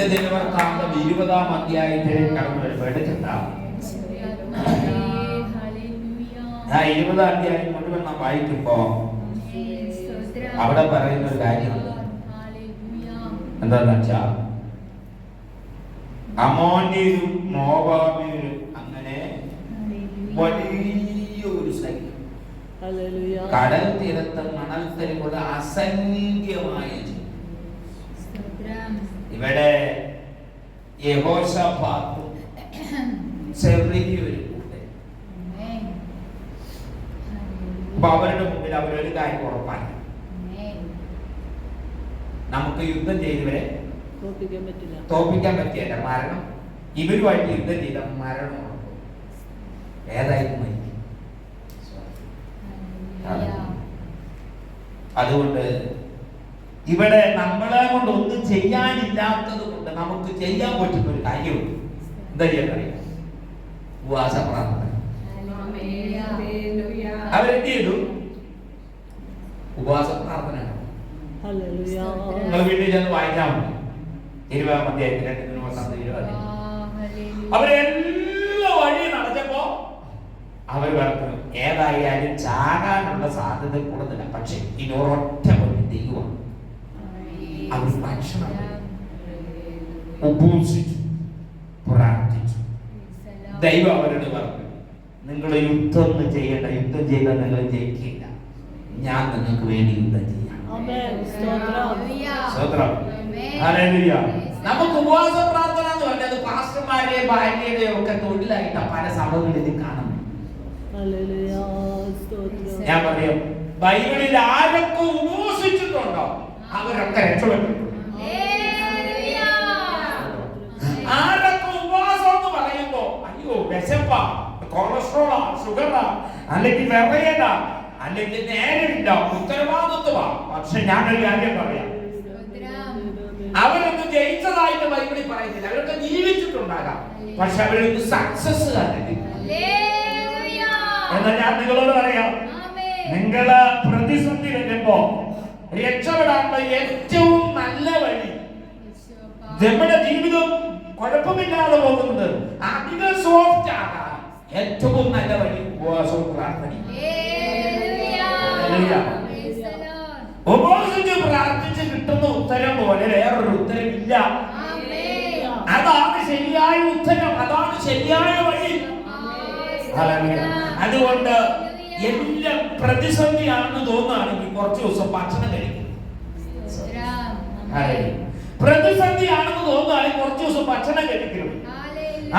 രണ്ട് ദിനവൃത്താന്തം ഇരുപതാം അധ്യായത്തിലേക്ക് കടന്നു വരുമ്പോൾ എടുക്കണ്ട. ആ ഇരുപതാം അധ്യായം മുഴുവൻ നാം വായിക്കുമ്പോ. അവിടെ പറയുന്ന ഒരു കാര്യമുണ്ട് എന്താന്ന് വെച്ചാ അമോന്യരും മോബാബിയരും അങ്ങനെ വലിയ ഒരു സൈന്യം കടൽ തീരത്ത് മണൽത്തരിമുള്ള അസംഖ്യമായ. ഇവിടെ യഹോശാഫാത്തും ചെറിയൊരു കൂട്ടരും അപ്പൊ അവരുടെ മുമ്പിൽ അവരൊരു കാര്യം ഉറപ്പാണ് നമുക്ക് യുദ്ധം ചെയ്തവരെ തോപ്പിക്കാൻ പറ്റില്ല. തോൽപ്പിക്കാൻ പറ്റിയല്ല മരണം. ഇവരുമായിട്ട് യുദ്ധം ചെയ്ത മരണം ഉറപ്പ്. ഏതായാലും മരിക്കും. അതുകൊണ്ട് ഇവിടെ നമ്മളെ കൊണ്ട് ഒന്നും ചെയ്യാനില്ലാത്തത് കൊണ്ട് നമുക്ക് ചെയ്യാൻ പറ്റുന്ന ഒരു കാര്യമുണ്ട്. എന്താ ചെയ്യാൻ അറിയാം ഉപവാസ പ്രാർത്ഥന. അവരെന്ത് ചെയ്തു? ഉപവാസ പ്രാർത്ഥന നിങ്ങൾ വീട്ടിൽ ചെന്ന് വായിച്ചാൽ മതി. ഇരുപതാം അധ്യായത്തിൽ ഇരുപത് അവരെല്ലാം വഴി നടച്ചപ്പോ അവർ പറഞ്ഞു ഏതായാലും ചാകാനുള്ള സാധ്യത കൂടുതല. പക്ഷെ ഇനി ഒരൊറ്റ വഴി ദൈവമാണ്. ഭക്ഷണം ഉപസിച്ചു പ്രാർത്ഥിച്ചു ദൈവം അവരോട് പറഞ്ഞു നിങ്ങൾ യുദ്ധം ഒന്നും ചെയ്യേണ്ട യുദ്ധം ചെയ്താൽ നിങ്ങൾ ജയിക്കില്ല ഞാൻ നിങ്ങൾക്ക് വേണ്ടി യുദ്ധം ചെയ്യാം. നമുക്ക് ഉപവാസ പ്രാർത്ഥന എന്ന് പറഞ്ഞത് പാസ്റ്റർമാരുടെയും ഭാര്യയുടെയും ഒക്കെ തൊഴിലായിട്ട് പല സഭകളിൽ ഇത് കാണുന്നു സ്തോത്രം ഞാൻ പറയാം ബൈബിളിൽ ആരൊക്കെ ഉപവസിച്ചിട്ടുണ്ടോ അവരൊക്കെ രക്ഷപ്പെട്ടു. ആരൊക്കെ ഉപവാസം എന്ന് പറയുമ്പോ അയ്യോ വിശപ്പാ. കൊളസ്ട്രോളാ ഷുഗറാ അല്ലെങ്കിൽ വിറയല അല്ലെങ്കിൽ നേരില്ല ഉത്തരവാദിത്വമാ. പക്ഷെ ഞാനൊരു കാര്യം പറയാം. അവരൊന്നും ജയിച്ചതായിട്ട് ബൈബിളിൽ പറയുന്നില്ല. അവരൊക്കെ ജീവിച്ചിട്ടുണ്ടാകാം. പക്ഷെ അവരൊന്നും സക്സസ് കണ്ടിട്ടില്ല എന്നാൽ ഞാൻ നിങ്ങളോട് പറയാം. നിങ്ങൾ പ്രതിസന്ധി വരുമ്പോ രക്ഷപ്പെടാനുള്ള ഏറ്റവും നല്ല വഴി. നമ്മുടെ ജീവിതം കുഴപ്പമില്ലാതെ പോകുന്നത് അധിക സോഫ്റ്റ് ആകാൻ ഏറ്റവും നല്ല വഴി ഉപവാസവും പ്രാർത്ഥനയും. ഉപവാസിച്ച് പ്രാർത്ഥിച്ച് കിട്ടുന്ന ഉത്തരം പോലെ വേറൊരു ഉത്തരമില്ല. അതാണ് ശരിയായ ഉത്തരം അതാണ് ശരിയായ വഴി. അതുകൊണ്ട് എല്ലാം പ്രതിസന്ധിയാണെന്ന് തോന്നുകയാണെങ്കിൽ കുറച്ച് ദിവസം ഭക്ഷണം കഴിക്കും. പ്രതിസന്ധി പ്രതിസന്ധിയാണെന്ന് തോന്നുകയാണെങ്കിൽ കുറച്ച് ദിവസം ഭക്ഷണം കഴിക്കണം.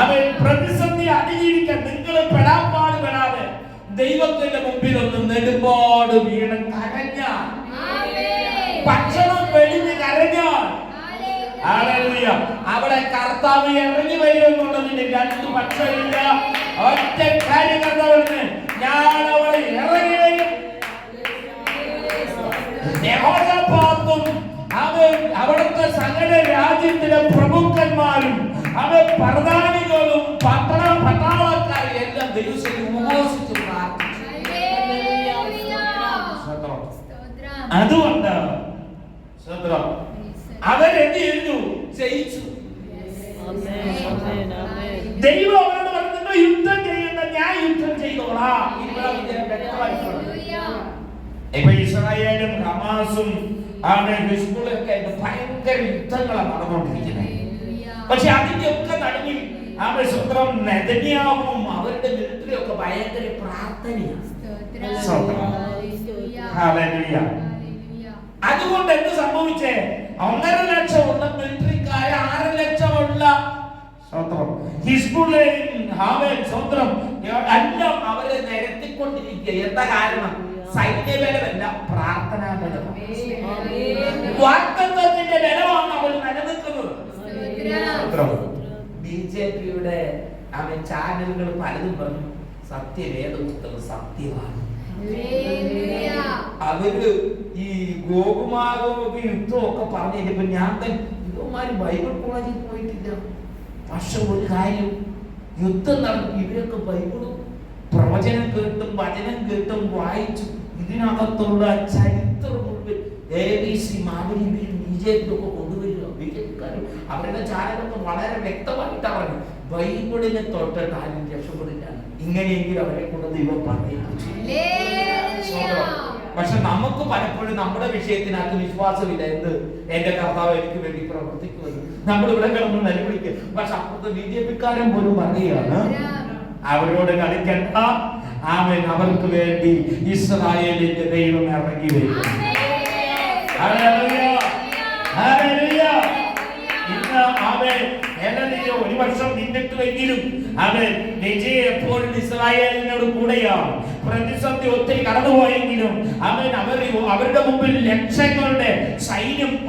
അവൻ പ്രതിസന്ധി അതിജീവിക്കാൻ നിങ്ങൾ പെടാപ്പാട് പെടാതെ ദൈവത്തിന്റെ മുമ്പിൽ ഒന്ന് നെടുമ്പാട് വീണ് കരഞ്ഞ ഭക്ഷണം വെടിഞ്ഞ് കരഞ്ഞാൽ. അവിടെ കർത്താവ് ഇറങ്ങി വരുമെന്നുള്ളതിന്റെ രണ്ട് പക്ഷമില്ല. ഒറ്റ കാര്യം കർത്താവിന് ഞാൻ അവിടെ ഇറങ്ങി. വരും യഹോശാഫാത്തും അവൻ അവിടുത്തെ സകല രാജ്യത്തിലെ പ്രഭുക്കന്മാരും അവൻ പ്രധാനികളും പട്ടണ പട്ടാളക്കാരും എല്ലാം ദിവസം ഉപവസിച്ച് പ്രാർത്ഥിച്ചു. അതുകൊണ്ട് സ്തോത്രം. അവരെന്ത് ചെയ്തു ജയിച്ചു ആമേൻ ആമേൻ ആമേൻ ദൈവം അവരോട് പറഞ്ഞു "നിങ്ങൾ യുദ്ധം ചെയ്യേണ്ട ഞാൻ യുദ്ധം ചെയ്തോളാം ഇരുപതാം അധ്യായം വ്യക്തമായി പറഞ്ഞു. ഇപ്പൊ ഇസ്രായേലും ഹമാസും ആണ് ഹിസ്ബുളൊക്കെ ആയിട്ട് ഭയങ്കര യുദ്ധങ്ങളാണ് നടന്നുകൊണ്ടിരിക്കുന്നത്. പക്ഷെ അതിന്റെ ഒക്കെ നടുവിൽ അവിടെ സ്വന്തം നെതന്യാവും അവരുടെ മിലിറ്ററി ഒക്കെ ഭയങ്കര പ്രാർത്ഥനയാണ്. അതുകൊണ്ട് എന്ത് സംഭവിച്ചേ? ഒന്നര ലക്ഷമുള്ള മിലിറ്ററിക്കാര് ആറ് ലക്ഷമുള്ള സ്വത്രം ഹിസ്ബുള്ളയും ഹാവേൻ സ്വത്രം എല്ലാം അവരെ നിരത്തിക്കൊണ്ടിരിക്കുക. എന്താ കാരണം? സൈന്യബലമല്ല പ്രാർത്ഥനാ ബലമാണ് വാക്തത്വത്തിന്റെ ബലമാണ് അവർ നിലനിൽക്കുന്നത്. ബി ജെ പിയുടെ അവൻ ചാനലുകൾ പലതും പറഞ്ഞു സത്യവേദപുസ്തകം സത്യമാണ്. അവർ ഈ ഗോകുമാഗോക യുദ്ധം ഒക്കെ പറഞ്ഞിട്ട് ഞാൻ തന്നെ ഇവന്മാര് ബൈബിൾ കോളേജിൽ പോയിട്ടില്ല. പക്ഷെ ഒരു കാര്യം യുദ്ധം നടക്കും ഇവരൊക്കെ ബൈബിളും പ്രവചനം കേട്ടും വചനം കേട്ടും വായിച്ചു ഇതിനകത്തുള്ള ചരിത്ര മുഴുവൻ A B C Madhuri B J P ഒക്കെ കൊണ്ടുവരിക. ബി ജെ പിക്കാരും അവരുടെ ചാരകത്വം വളരെ വ്യക്തമായിട്ട് പറഞ്ഞു ബൈബിളിനെ തൊട്ടിട്ട് ആരും രക്ഷപ്പെടില്ല. ഇങ്ങനെയെങ്കിലും അവരെ കൊണ്ട് ദൈവം പറഞ്ഞു പക്ഷെ നമുക്ക് പലപ്പോഴും നമ്മുടെ വിഷയത്തിനകത്ത് വിശ്വാസമില്ല. എന്ത്? എന്റെ കർത്താവ് എനിക്ക് വേണ്ടി പ്രവർത്തിക്കുമെന്ന്. നമ്മൾ ഇവിടെ കിടന്ന് നിലവിളിക്കും. പക്ഷെ അപ്പുറത്ത് ബി ജെ പിക്കാരൻ പോലും പറയുകയാണ് അവരോട് കളിക്കണ്ട. ആമൻ. അവർക്ക് വേണ്ടി ഇസ്രായേലിന്റെ ദൈവം ഇറങ്ങി വരും. ഇന്ന് ആമേൻ. ഹല്ലേലൂയ. ഒരു വർഷം നിന്നിട്ടുവെങ്കിലും അവൻ വിജയം എപ്പോഴും ഇസ്രായേലിനോട് കൂടെയാണ്. പ്രതിസന്ധി ഒത്തിരി കടന്നുപോയെങ്കിലും അവൻ അവർ അവരുടെ മുമ്പിൽ ലക്ഷങ്ങളുടെ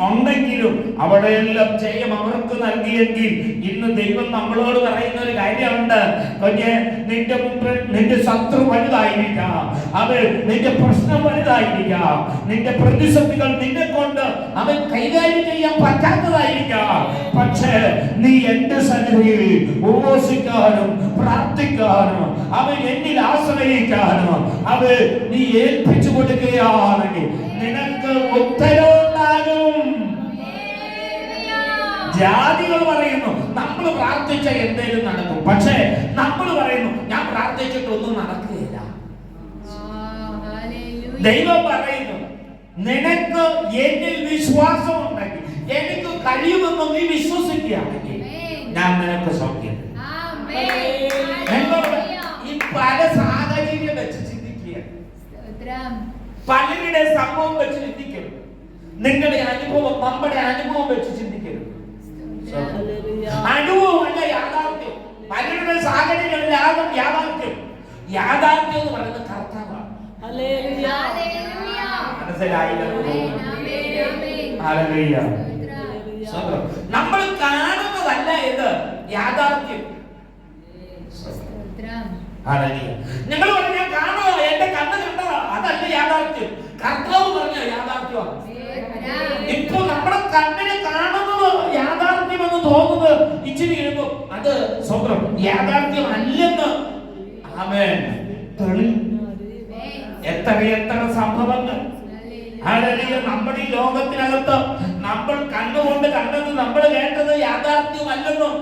ഉണ്ടെങ്കിലും അവിടെയെല്ലാം ജയം അവർക്ക് നൽകിയെങ്കിൽ ഇന്ന് ദൈവം നമ്മളോട് പറയുന്ന ഒരു കാര്യമുണ്ട്. കൊഞ്ഞെ നിന്റെ മുമ്പിൽ നിന്റെ ശത്രു വലുതായിരിക്കാം. അവൻ നിന്റെ പ്രശ്നം വലുതായിരിക്കാം. നിന്റെ പ്രതിസന്ധികൾ നിന്നെ കൊണ്ട് അവൻ കൈകാര്യം ചെയ്യാൻ പറ്റാത്തതായിരിക്കാം. പക്ഷേ നീ എന്റെ സന്നിധിയിൽ ഉപവസിക്കാനും പ്രാർത്ഥിക്കാനും അവൻ എന്നിൽ ആശ്രയിക്കാനും അവൻ നീ ഏൽപ്പിച്ചു കൊടുക്കുകയാണെങ്കിൽ നിനക്ക് ഉത്തരവുണ്ടാകും ജാതികൾ പറയുന്നു നമ്മൾ പ്രാർത്ഥിച്ച എന്തേലും നടക്കും. പക്ഷേ നമ്മൾ പറയുന്നു ഞാൻ പ്രാർത്ഥിച്ചിട്ടൊന്നും നടക്കുകയില്ല. ദൈവം പറയുന്നു നിനക്ക് എന്നിൽ വിശ്വാസം ഉണ്ടെങ്കിൽ എനിക്ക് കഴിയുമെന്ന് നീ വിശ്വസിക്കുകയാണെങ്കിൽ ഞാൻ നിനക്ക് സൗഖ്യം. ഈ പല സാഹചര്യം വെച്ച് ചിന്തിക്കുക പലരുടെ സംഭവം വെച്ച് ചിന്തിക്കരുത്. നിങ്ങളുടെ അനുഭവം നമ്മുടെ അനുഭവം വെച്ച് ഹല്ലേലൂയ. അനുഭവമല്ല യാഥാർത്ഥ്യം. പലരുടെ സാഹചര്യങ്ങളിലാകും യാഥാർത്ഥ്യം. യാഥാർത്ഥ്യം എന്ന് പറയുന്നത് കർത്താവാണ്. നമ്മൾ കാണുന്നതല്ല ഇത് യാഥാർത്ഥ്യം. ഹല്ലേലൂയ. നിങ്ങൾ പറഞ്ഞാൽ കാണോ എന്റെ കണ്ണ് കണ്ടതാ. അതല്ല യാഥാർത്ഥ്യം. കർത്താവ് പറഞ്ഞ യാഥാർത്ഥ്യമാണ്. ഇപ്പൊ നമ്മുടെ കണ്ണിനെ കാണുന്നത് യാഥാർത്ഥ്യമെന്ന് തോന്നുന്നത് ഇച്ചിരി കഴിയുമ്പോ അത് സ്വന്തം യാഥാർത്ഥ്യം അല്ലെന്ന്. തെളി. എത്ര എത്ര സംഭവങ്ങൾ. നമ്മുടെ ഈ ലോകത്തിനകത്ത് നമ്മൾ കണ്ണുകൊണ്ട് കണ്ടത് നമ്മൾ കേട്ടത് യാഥാർത്ഥ്യമല്ലെന്നും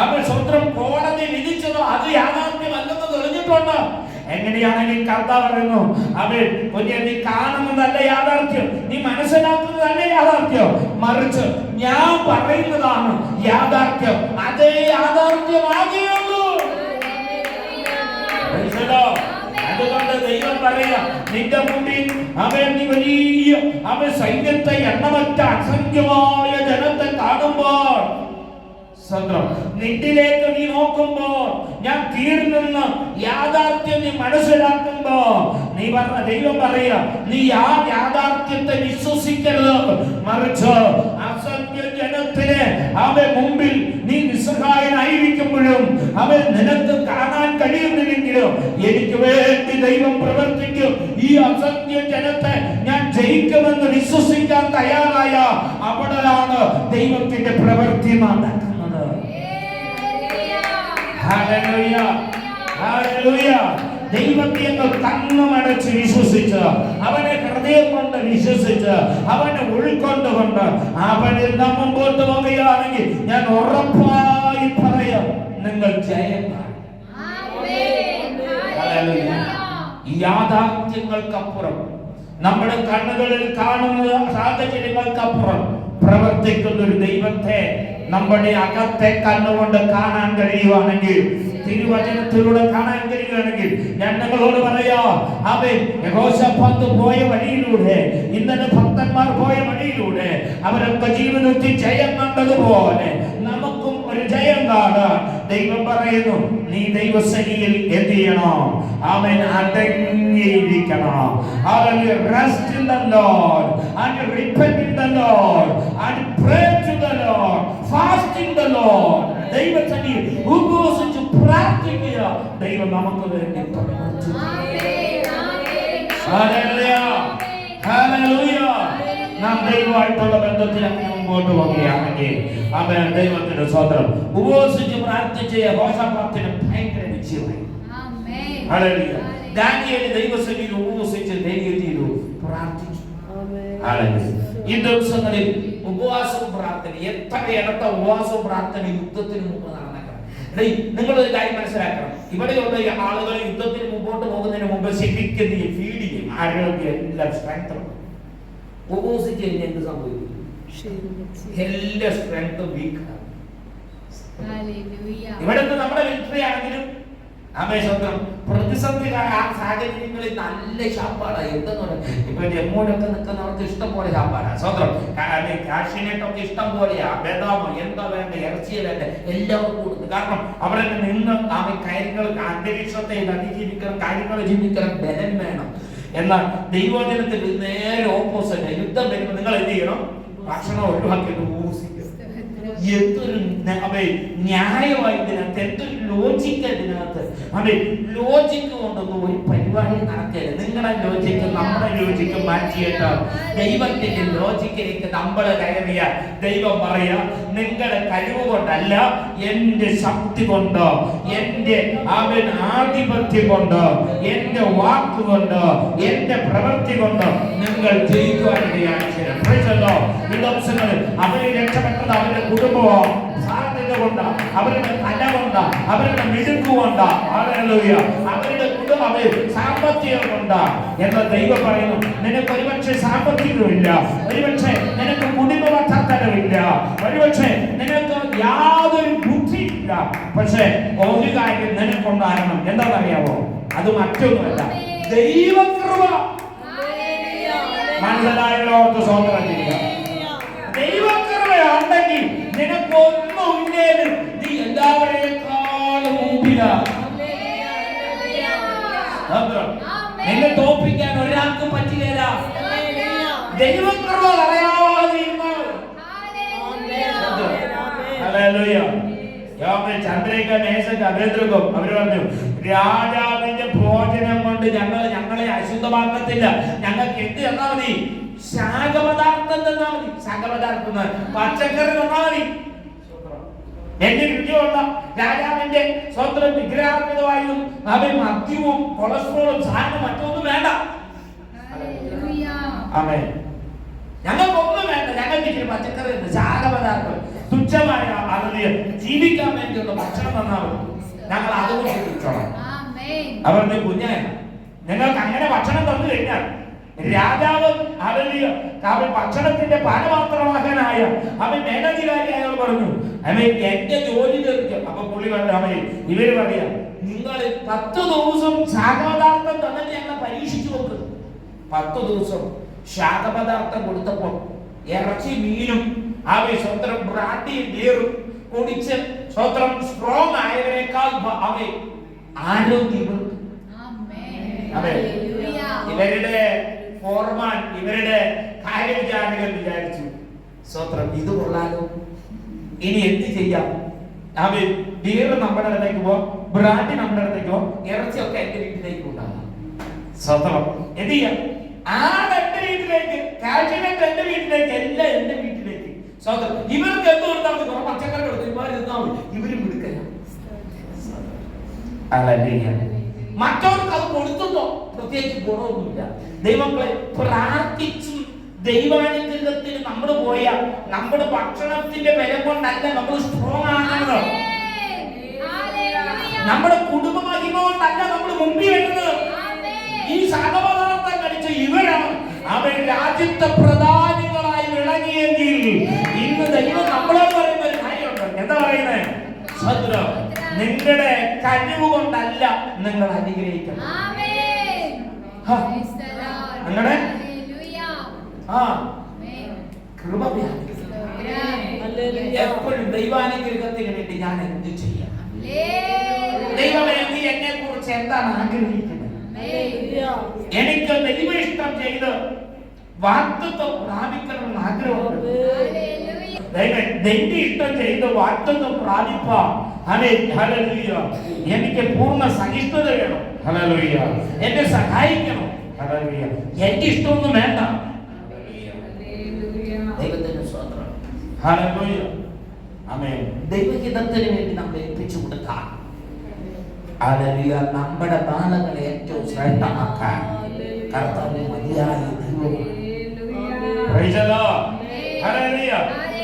അവൻ സ്വന്തം കോടതി വിധിച്ചതോ അത് യാഥാർത്ഥ്യമല്ലെന്ന് തെളിഞ്ഞിട്ടുണ്ട്. എങ്ങനെയാണെങ്കിൽ കർത്താവ് പറയുന്നു? അവൻ കുഞ്ഞെ നീ കാണുന്നതല്ല യാഥാർത്ഥ്യം? നീ മനസ്സിലാക്കുന്നതല്ല യാഥാർത്ഥ്യം? മറിച്ച് ഞാൻ പറയുന്നതാണ് യാഥാർത്ഥ്യം. അതേ യാഥാർത്ഥ്യമാകുകയുള്ളൂ. അതുകൊണ്ട് ദൈവം പറയാ നിന്റെ മുമ്പിൽ അവൻ വലിയ അവൻ സൈന്യത്തെ എണ്ണമറ്റ അസംഖ്യമായ ജനത്തെ കാണുമ്പോൾ സ്വന്തം നിന്നിലേക്ക് നീ നോക്കുമ്പോ ഞാൻ തീർന്നെന്ന് യാഥാർത്ഥ്യം നീ മനസ്സിലാക്കുമ്പോ നീ പറഞ്ഞ ദൈവം പറയാ നീ ആ യാഥാർത്ഥ്യത്തെ വിശ്വസിക്കരുത്. മറിച്ച് അസത്യ ജനത്തിന് അവൻ മുമ്പിൽ നീ നിസ്സഹായനായിരിക്കുമ്പോഴും അവൻ നിനക്ക് കാണാൻ കഴിയുന്നില്ലെങ്കിലും എനിക്ക് വേണ്ടി ദൈവം പ്രവർത്തിക്കും. ഈ അസത്യ ജനത്തെ ഞാൻ ജയിക്കുമെന്ന് വിശ്വസിക്കാൻ തയ്യാറായ അവിടെയാണ് ദൈവത്തിന്റെ പ്രവൃത്തി നടക്കുന്നത്. ദൈവത്തെ അങ്ങ് കണ്ണുമടച്ച് വിശ്വസിച്ച് അവനെ ഹൃദയം കൊണ്ട് വിശ്വസിച്ച് അവനെ ഉൾക്കൊണ്ടുകൊണ്ട് അവനിൽ നാം മുമ്പോട്ട് പോവുകയാണെങ്കിൽ ഞാൻ ഉറപ്പായി പറയാം നിങ്ങൾ ജയമാണ്. ഈ യാഥാർത്ഥ്യങ്ങൾക്കപ്പുറം നമ്മുടെ കണ്ണുകളിൽ കാണുന്ന സാഹചര്യങ്ങൾക്കപ്പുറം പ്രവർത്തിക്കുന്ന ഒരു ദൈവത്തെ നമ്മുടെ അകത്തെ കണ്ണുകൊണ്ട് കാണാൻ കഴിയുവാണെങ്കിൽ തിരുവചനത്തിലൂടെ കാണാൻ കഴിയുകയാണെങ്കിൽ ഞാൻ നിങ്ങളോട് പറയാ പോയ വഴിയിലൂടെ ഇന്നലെ ഭക്തന്മാർ പോയ വഴിയിലൂടെ അവരൊക്കെ ജീവിതത്തിൽ ജയം കണ്ടതുപോലെ നമുക്കും ഒരു ജയം കാണാൻ ദൈവം പറയുന്നു നീ ദൈവസനിയിൽ എന്ത് ചെയ്യണം? അവൻ അടങ്ങിയിരിക്കണം. അവൻ rest in the Lord and repent in the Lord and pray to the Lord fast in the Lord ദൈവസനിയിൽ ഉപവസിച്ച് പ്രാർത്ഥിക്കുക. ദൈവം നമുക്ക് വേണ്ടി പ്രവർത്തിച്ചു നാം ദൈവമായിട്ടുള്ള ബന്ധത്തിൽ അങ്ങനെ മുമ്പോട്ട് പോവുകയാണെങ്കിൽ അവൻ ദൈവത്തിന്റെ സ്വതന്ത്രം ഉപവസിച്ച് പ്രാർത്ഥിച്ച യഹോശാഫാത്തിന് ഭയങ്കര വിജയമായി. ഹല്ലേലൂയ ദാനിയേൽ ദൈവസന്നിധിയിൽ ഉപവസിച്ച് ചെയ്തു പ്രാർത്ഥിച്ചു. ഈ ദിവസങ്ങളിൽ ഉപവാസവും പ്രാർത്ഥന എത്ര ഇടത്ത ഉപവാസവും പ്രാർത്ഥന യുദ്ധത്തിന് മുമ്പ് നടന്നേക്കണം. ഡേയ് നിങ്ങൾ ഒരു കാര്യം മനസ്സിലാക്കണം. ഇവിടെയുള്ള ആളുകൾ യുദ്ധത്തിന് മുമ്പോട്ട് പോകുന്നതിന് മുമ്പ് ശിക്ഷിക്കുകയും ഫീഡ് ചെയ്യും ആരോഗ്യം എല്ലാം സ്ട്രെങ്ത് ഉപവസിച്ച് കഴിഞ്ഞാൽ എന്ത് സംഭവിക്കും? എല്ലാ സ്ട്രെങ്തും വീക്കാണ് ഇവിടെ നമ്മുടെ മിലിറ്ററി ആണെങ്കിലും ആമേശ്വരം പ്രതിസന്ധി ആ സാഹചര്യങ്ങളിൽ നല്ല ശാപ്പാടാണ് എന്തെന്ന് പറയുന്നത് ഇപ്പൊ ജമ്മുവിലൊക്കെ നിൽക്കുന്നവർക്ക് ഇഷ്ടം പോലെ ശാപ്പാടാണ് സ്വന്തം കാഷിനെട്ടൊക്കെ ഇഷ്ടം പോലെയാ. ബദാമോ എന്താ വേണ്ട ഇറച്ചി വേണ്ട എല്ലാവർക്കും കൊടുക്കും കാരണം അവിടെ നിന്ന് ആ കാര്യങ്ങൾ അന്തരീക്ഷത്തെ അതിജീവിക്കണം കാര്യങ്ങൾ ജീവിക്കണം ബലം വേണം. എന്നാൽ ദൈവജനത്തിൽ നേരെ ഓപ്പോസിറ്റ് യുദ്ധം വരുമ്പോൾ നിങ്ങൾ എന്ത് ചെയ്യണം? ഭക്ഷണം ഒഴിവാക്കിയിട്ട് ഊസിക്കണം എന്തൊരു ന- അവേ ന്യായമായി ഇതിനകത്ത് എന്തൊരു ലോജിക്ക് ഇതിനകത്ത് അവേ ലോജിക്ക് കൊണ്ടൊന്നും ഒരു പരിപാടി നടക്കരുത്. നിങ്ങളുടെ ലോജിക്ക് നമ്മുടെ ലോജിക്ക് മാറ്റിയിട്ടോ ദൈവത്തിന്റെ ലോജിക്കിലേക്ക് നമ്മൾ കയറിയ ദൈവം പറയാ നിങ്ങളുടെ കഴിവ് കൊണ്ടല്ല എന്റെ ശക്തി കൊണ്ടോ എന്റെ അവൻ ആധിപത്യം കൊണ്ടോ എന്റെ വാക്ക് കൊണ്ട് എന്റെ പ്രവൃത്തി കൊണ്ടോ നിങ്ങൾ ജയിക്കുവാനിടയാണ് ദിവസങ്ങളിൽ അവരെ രക്ഷപ്പെട്ടത് അവരുടെ കുടുംബമോ സാധ്യത കൊണ്ട് അവരുടെ തല കൊണ്ട് അവരുടെ മിടുക്ക് കൊണ്ട്. അവരുടെ കുടുംബം അവർ സാമ്പത്തികം കൊണ്ട്. എന്ന് ദൈവം നിനക്ക് ഒരുപക്ഷെ സാമ്പത്തികമില്ല ഒരുപക്ഷെ നിനക്ക് കുടുംബ പശ്ചാത്തലമില്ല നിനക്ക് യാതൊരു ബുദ്ധിയില്ല പക്ഷെ ഒരു കാര്യം നിനക്കുണ്ടാകണം. എന്താണെന്നറിയാമോ അത് മറ്റൊന്നുമല്ല. ദൈവകൃപ മനസ്സിലായവരോർക്ക് സ്വന്തം ചെയ്യുക ഉണ്ടെങ്കിൽ നിനക്കൊന്നും ഇല്ലേലും നീ എല്ലാവരെക്കാളും മുമ്പിലാണ്. നിന്നെ തോപ്പിക്കാൻ ഒരാൾക്ക് പറ്റില്ല ദൈവക്കൃപ. യോബ് ചന്ദ്രിക മേശക്ക് അഭേദ്രകം അവർ പറഞ്ഞു രാജാവിന്റെ ഭോജനം കൊണ്ട് ഞങ്ങൾ ഞങ്ങളെ അശുദ്ധമാക്കത്തില്ല. ഞങ്ങൾക്ക് എന്ത് തന്നാ മതി ശാഖപദാർത്ഥം തന്നാ മതി. ശാഖപദാർത്ഥം എന്ന് പച്ചക്കറി തന്നാ മതി. എന്റെ രുചിയുള്ള രാജാവിന്റെ സ്വന്തം വിഗ്രഹാർപ്പിതമായതും അവൻ മദ്യവും കൊളസ്ട്രോളും സാധനം മറ്റൊന്നും വേണ്ട. ആമേൻ. ഞങ്ങൾക്കൊന്നും വേണ്ട. ഞങ്ങൾക്ക് ഇച്ചിരി പച്ചക്കറി ശാഖപദാർത്ഥം. തുച്ഛമായ അതിന് ജീവിക്കാൻ വേണ്ടിയുള്ള ഭക്ഷണം തന്നാൽ മതി. ഞങ്ങൾ അതുകൊണ്ട് അവരുടെ കുഞ്ഞായ. ഞങ്ങൾക്ക് അങ്ങനെ ഭക്ഷണം തന്നു കഴിഞ്ഞാൽ രാജാവ് അവർ അവൻ ഭക്ഷണത്തിന്റെ പാനപാത്രവാഹനായ അവൻ മേലധികാരി അയാൾ പറഞ്ഞു അവൻ എന്റെ ജോലി തീർക്കും അപ്പൊ പുള്ളി പറഞ്ഞു അവൻ ഇവർ പറയാ നിങ്ങൾ പത്ത് ദിവസം ശാഖപദാർത്ഥം തന്നെ ഞങ്ങൾ പരീക്ഷിച്ചു നോക്ക്. പത്ത് ദിവസം ശാഖപദാർത്ഥം കൊടുത്തപ്പോൾ ഇറച്ചി മീനും അവൻ സ്വന്തം ബ്രാൻഡിയും ബീറും കുടിച്ച് സ്വന്തം സ്ട്രോങ് ആയതിനേക്കാൾ അവൻ ആരോഗ്യം അതെ. ഇവരുടെ ഫോർമാൻ ഇവരുടെ കാര്യവിചാരണകൾ വിചാരിച്ചു. സ്വത്രം ഇത് കൊള്ളാലോ. ഇനി എന്ത് ചെയ്യാം? അവൻ ബിയർ നമ്മുടെ അടുത്തേക്ക് പോ ബ്രാൻഡ് നമ്മുടെ അടുത്തേക്ക് പോ ഇറച്ചിയൊക്കെ എന്റെ വീട്ടിലേക്ക് ഉണ്ടാകാം എന്ത് ചെയ്യാം? ആ എന്റെ വീട്ടിലേക്ക് കാൽഷ്യനറ്റ് എന്റെ വീട്ടിലേക്ക് എല്ലാം എന്റെ വീട്ടിലേക്ക്. സ്വതന്ത്രം ഇവർക്ക് എന്ത് കൊടുത്താൽ മതി? കുറെ പച്ചക്കറി കൊടുത്തു ഇവർ ഇരുന്നാൽ മതി. ഇവരും എടുക്കല മറ്റവർക്ക് അത് കൊടുത്തുന്നോ പ്രത്യേകിച്ച് ഗുണമൊന്നുമില്ല. ദൈവങ്ങളെ പ്രാർത്ഥിച്ചും ദൈവാനുഗ്രഹത്തിന് നമ്മൾ പോയ നമ്മുടെ ഭക്ഷണത്തിന്റെ വില കൊണ്ടല്ല നമ്മൾ സ്ട്രോങ് ആകുന്നത്. നമ്മുടെ കുടുംബ മഹിമ കൊണ്ടല്ല നമ്മൾ മുമ്പിൽ വരുന്നത്. ഈ സഹപദാർത്ഥം കഴിച്ച ഇവരാണ് അവർ രാജ്യത്തെ പ്രധാനികളായി വിളങ്ങിയെങ്കിൽ ഇന്ന് ദൈവം നമ്മളോട് പറയുന്ന ഒരു കാര്യമുണ്ട് എന്താ പറയുന്നത് ശത്രു. നിങ്ങളുടെ കഴിവ് കൊണ്ടല്ല നിങ്ങൾ അനുഗ്രഹിക്കണം ആ. കൃപ. എപ്പോഴും ദൈവാനുഗ്രഹത്തിന് വേണ്ടി ഞാൻ എന്ത് ചെയ്യാം? ദൈവമേ നീ എന്നെ കുറിച്ച് എന്താണ് ആഗ്രഹിക്കുന്നത്? എനിക്ക് ദൈവ ഇഷ്ടം ചെയ്ത് വാക്തത്വം പ്രാപിക്കണമെന്ന് ആഗ്രഹമുണ്ട്. ദൈവം നിന്റെ ഇഷ്ടം ചെയ്ത് പ്രാപിപ്പാൻ ഹല്ലേലൂയ. എനിക്ക് പൂർണ സഹിഷ്ണുത വേണം ഹല്ലേലൂയ. എന്നെ സഹായിക്കണം ഹല്ലേലൂയ. എന്റെ ഇഷ്ടമൊന്നും വേണ്ട ദൈവത്തിന്റെ. ആമേൻ. ദൈവഹിതത്തിന് വേണ്ടി നമ്മൾ ഏൽപ്പിച്ചു കൊടുക്കാം ഹല്ലേലൂയ. നമ്മുടെ ബാലകളെ ഏറ്റവും ശ്രേഷ്ഠമാക്കാൻ കർത്താവ് മതിയായ ദൈവമാണ്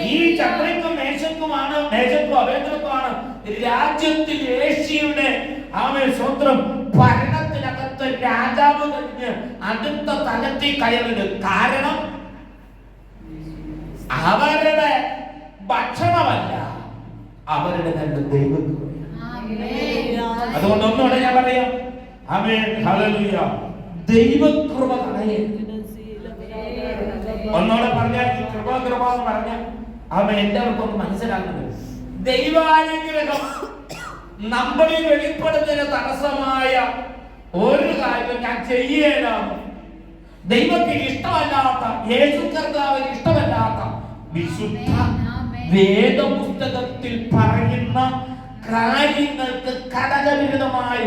ഈ ചക്രയ്ക്കും മേശക്കുമാണ് മേശക്കും അഭേദക്കുമാണ് രാജ്യത്തിൽ ഏഷ്യയുടെ ആമേ സ്വന്തം ഭരണത്തിനകത്ത് രാജാവ് കഴിഞ്ഞ് അടുത്ത തലത്തിൽ കയറുന്നത് കാരണം അവരുടെ ഭക്ഷണമല്ല അവരുടെ തന്നെ ദൈവം അതുകൊണ്ട് ഒന്നുകൂടെ ഞാൻ പറയാം. ദൈവകൃപ തടയരുത്. ഒന്നോടെ പറഞ്ഞാൽ ഈ കൃപ കൃപ എന്ന് പറഞ്ഞാൽ അവൻ എല്ലാവർക്കും ഒന്ന് മനസ്സിലാക്കുന്നത് ദൈവാനുഗ്രഹം നമ്മളിൽ വെളിപ്പെടുന്നതിന് തടസ്സമായ ഒരു കാര്യം ഞാൻ ചെയ്യേലാണ് ദൈവത്തിന് ഇഷ്ടമല്ലാത്ത യേശു കർത്താവിന് ഇഷ്ടമല്ലാത്ത വിശുദ്ധ വേദപുസ്തകത്തിൽ പറയുന്ന കാര്യങ്ങൾക്ക് ഘടകവിരുദ്ധമായ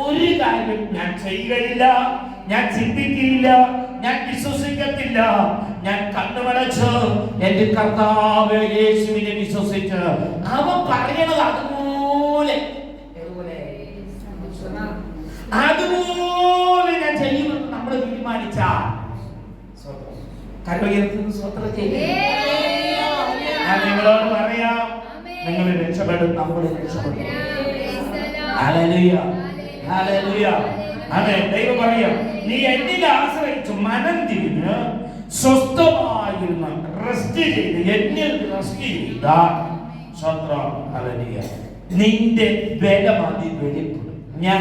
ഒരു കാര്യം ഞാൻ ചെയ്യുകയില്ല ഞാൻ ചിന്തിക്കില്ല ഞാൻ വിശ്വസിക്കത്തില്ല. ഞാൻ കണ്ണുമടച്ച് എന്റെ കർത്താവ് യേശുവിനെ വിശ്വസിച്ച് അവൻ പറയണത് അതുപോലെ. അതുപോലെ ഞാൻ ചെയ്യുമെന്ന് നമ്മൾ തീരുമാനിച്ച. കരുവയർത്തുന്ന സ്വത്രം ചെയ്യും. ഞാൻ നിങ്ങളോട് പറയാം. നിങ്ങൾ രക്ഷപ്പെടും നമ്മൾ രക്ഷപ്പെടും ദൈവം പറയാം നീ എന്നിൽ ആശ്രയിച്ചു മനം തിരിഞ്ഞ് സ്വസ്ഥമായിരുന്ന റെസ്റ്റ് ചെയ്ത് എന്നിൽ റെസ്റ്റ് ചെയ്ത സ്വത്രം നിന്റെ ബലം അതിൽ വെളിപ്പെടും. ഞാൻ